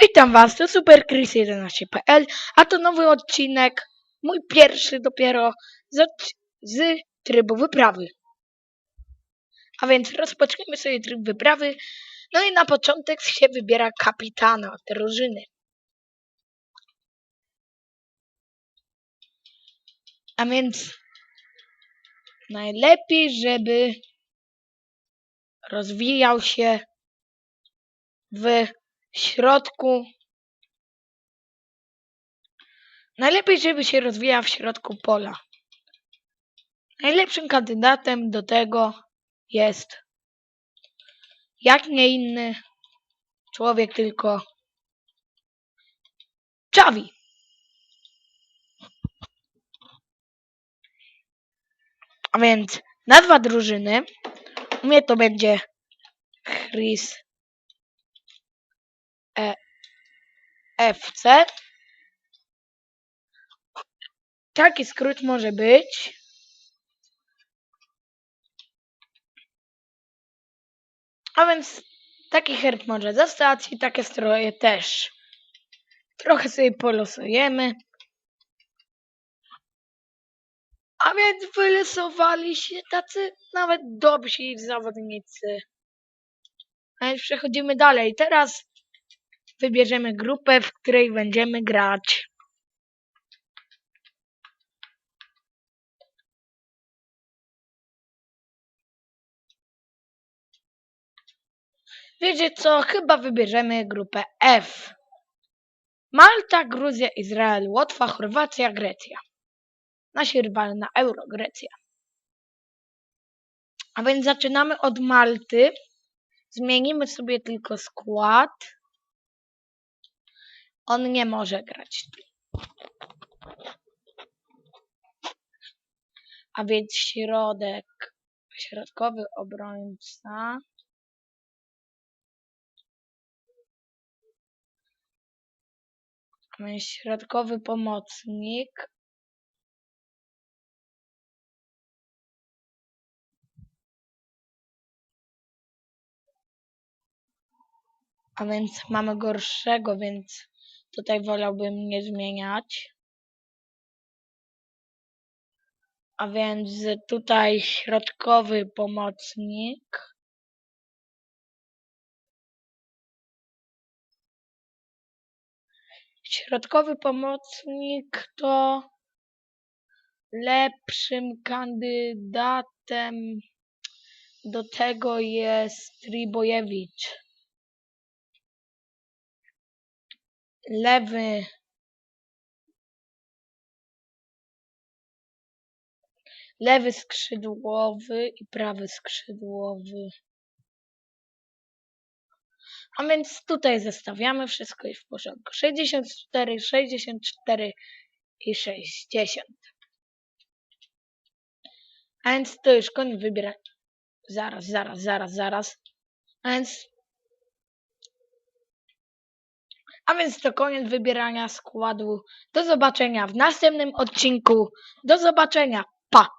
Witam Was, to Super Chris 11.pl, a to nowy odcinek, mój pierwszy dopiero z, z trybu wyprawy. A więc rozpoczniemy sobie tryb wyprawy, no i na początek się wybiera kapitana drużyny. A więc najlepiej, żeby rozwijał się w środku. Najlepiej, żeby się rozwijał w środku pola. Najlepszym kandydatem do tego jest jak nie inny człowiek, tylko Czawi. A więc nazwa drużyny u mnie to będzie Chris e, FC. Taki skrót może być. A więc taki herb może zostać i takie stroje też. Trochę sobie polosujemy. A więc wylosowali się tacy nawet dobrzy zawodnicy. A więc przechodzimy dalej. Teraz wybierzemy grupę, w której będziemy grać. Wiecie co? Chyba wybierzemy grupę F. Malta, Gruzja, Izrael, Łotwa, Chorwacja, Grecja. Nasi rywale na Euro, Grecja. A więc zaczynamy od Malty. Zmienimy sobie tylko skład. On nie może grać. A więc środek, środkowy obrońca. Środkowy pomocnik. A więc mamy gorszego, więc tutaj wolałbym nie zmieniać. A więc tutaj środkowy pomocnik. Środkowy pomocnik to lepszym kandydatem do tego jest Tribojewicz. Lewy lewy skrzydłowy i prawy skrzydłowy. A więc tutaj zestawiamy, wszystko jest w porządku. 64, 64 i 60. A więc to już koniec wybiera. Zaraz, zaraz, zaraz, zaraz. A więc. A więc to koniec wybierania składu. Do zobaczenia w następnym odcinku. Do zobaczenia. Pa!